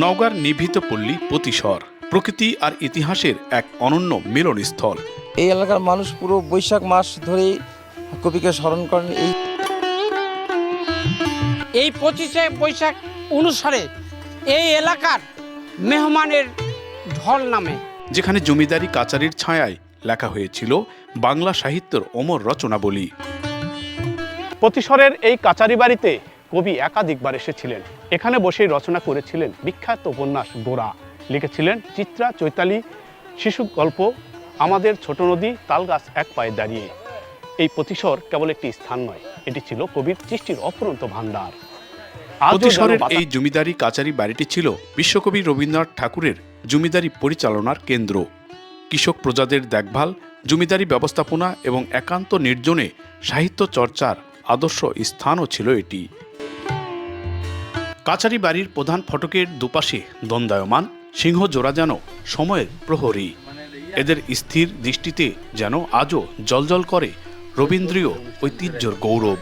নওগাঁর নিভৃত পল্লী প্রতিসর। প্রকৃতি আর ইতিহাসের এক অনন্য মিলনস্থল। এই এলাকার মানুষ পুরো বৈশাখ মাস ধরেই কবিকে স্মরণ করেন। এই এই পঁচিশে বৈশাখ অনুসারে এই এলাকার মেহমানের ঢল নামে। যেখানে জমিদারি কাচারির ছায়ায় লেখা হয়েছিল বাংলা সাহিত্যের অমর রচনাবলী। প্রতিসরের এই কাচারি বাড়িতে কবি একাধিকবার এসেছিলেন। এখানে বসেই রচনা করেছিলেন বিখ্যাত উপন্যাস গোড়া লিখেছিলেন চিত্রা চৈতালি শিশু গল্প আমাদের ছোট নদী তালগাছ এক পায়ে দাঁড়িয়ে। এই প্রতিসর কেবল একটি স্থান নয় এটি ছিল কবির সৃষ্টির অফুরন্ত ভাণ্ডার প্রতিসরের এই জমিদারি কাচারি বাড়িটি ছিল বিশ্বকবি রবীন্দ্রনাথ ঠাকুরের জমিদারি পরিচালনার কেন্দ্র। কৃষক প্রজাদের দেখভাল জমিদারি ব্যবস্থাপনা এবং একান্ত নির্জনে সাহিত্য চর্চার আদর্শ স্থানও ছিল এটি। কাচারি বাড়ির প্রধান ফটকের দুপাশে দণ্ডায়মান সিংহ জোড়া যেন সময়ের প্রহরী। এদের স্থির দৃষ্টিতে যেন আজও জলজল করে রবীন্দ্রীয় ঐতিহ্যর গৌরব।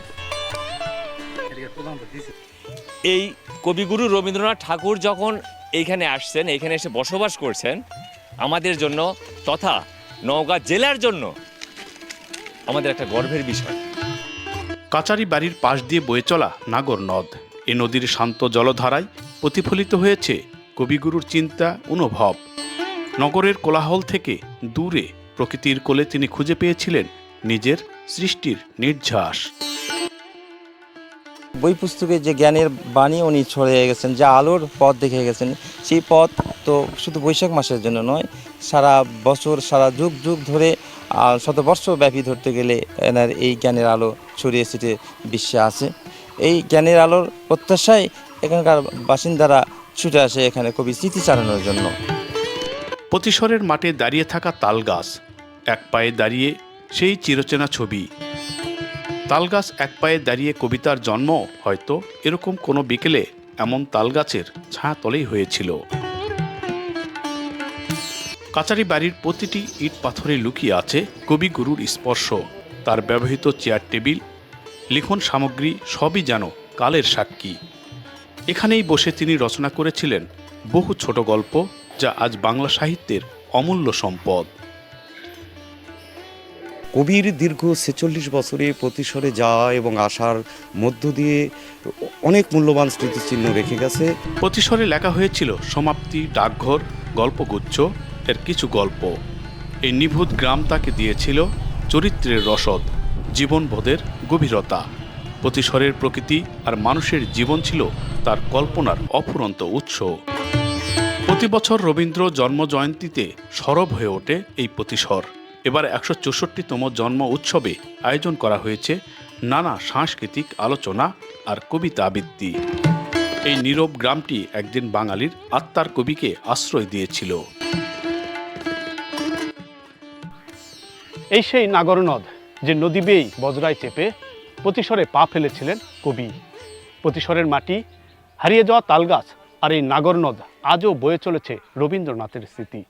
এই কবিগুরু রবীন্দ্রনাথ ঠাকুর যখন এইখানে আসছেন এইখানে এসে বসবাস করছেন আমাদের জন্য তথা নওগাঁ জেলার জন্য আমাদের একটা গর্বের বিষয়। কাচারি বাড়ির পাশ দিয়ে বয়ে চলা নাগর নদ এ নদীর শান্ত জলধারায় প্রতিফলিত হয়েছে কবিগুরুর চিন্তা, অনুভব। নগরের কোলাহল থেকে দূরে প্রকৃতির কোলে তিনি খুঁজে পেয়েছিলেন নিজের সৃষ্টির নির্ঝাস। বই পুস্তকে যে জ্ঞানের বাণী উনি ছড়িয়ে গেছেন, যে আলোর পথ দেখে গেছেন, সেই পথ তো শুধু বৈশাখ মাসের জন্য নয়, সারা বছর, সারা যুগ যুগ ধরে শতবর্ষ ব্যাপী ধরতে গেলে এনার এই জ্ঞানের আলো ছড়িয়ে ছিটিয়ে বিশ্বে আছে। এই জ্ঞানের আলোর প্রত্যাশায় এখানকার বাসিন্দারা ছুটে আসে এখানে কবি স্মৃতিচারণের জন্য। প্রতিসরের মাঠে দাঁড়িয়ে থাকা তালগাছ, এক পায়ে দাঁড়িয়ে সেই চিরচেনা ছবি। তালগাছ এক পায়ে দাঁড়িয়ে কবিতার জন্ম, হয়তো এরকম কোনো বিকেলে এমন তালগাছের ছায়া তলেই হয়েছিল। কাচারি বাড়ির প্রতিটি ইট পাথরে লুকিয়ে আছে কবিগুরুর স্পর্শ। তার ব্যবহৃত চেয়ার টেবিল লিখন সামগ্রী সবই যেন কালের সাক্ষী। এখানেই বসে তিনি রচনা করেছিলেন বহু ছোট গল্প যা আজ বাংলা সাহিত্যের অমূল্য সম্পদ। কবির দীর্ঘ ছেচল্লিশ বছরে প্রতিসরে যাওয়া এবং আসার মধ্য দিয়ে অনেক মূল্যবান স্মৃতিচিহ্ন রেখে গেছে। প্রতিসরে লেখা হয়েছিল সমাপ্তি ডাকঘর গল্পগুচ্ছ এর কিছু গল্প। এই নিভূত গ্রাম তাকে দিয়েছিল চরিত্রের রসদ। জীবনবোধের গভীরতা। প্রতিসরের প্রকৃতি আর মানুষের জীবন ছিল তার কল্পনার অফুরন্ত উৎস। প্রতি বছর রবীন্দ্র জন্মজয়ন্তীতে সরব হয়ে ওঠে এই প্রতিসর এবার একশো চৌষট্টিতম জন্ম উৎসবে আয়োজন করা হয়েছে নানা সাংস্কৃতিক আলোচনা আর কবিতা আবৃত্তি। এই নীরব গ্রামটি একদিন বাঙালির আত্মার কবিকে আশ্রয় দিয়েছিল। এই সেই নাগর নদ যে নদী বেয়ে বজরায় চেপে প্রতিসরে পা ফেলেছিলেন কবি। প্রতিসরের মাটি হারিয়ে যাওয়া তালগাছ আর এই নাগরনদ আজও বয়ে চলেছে রবীন্দ্রনাথের স্মৃতি।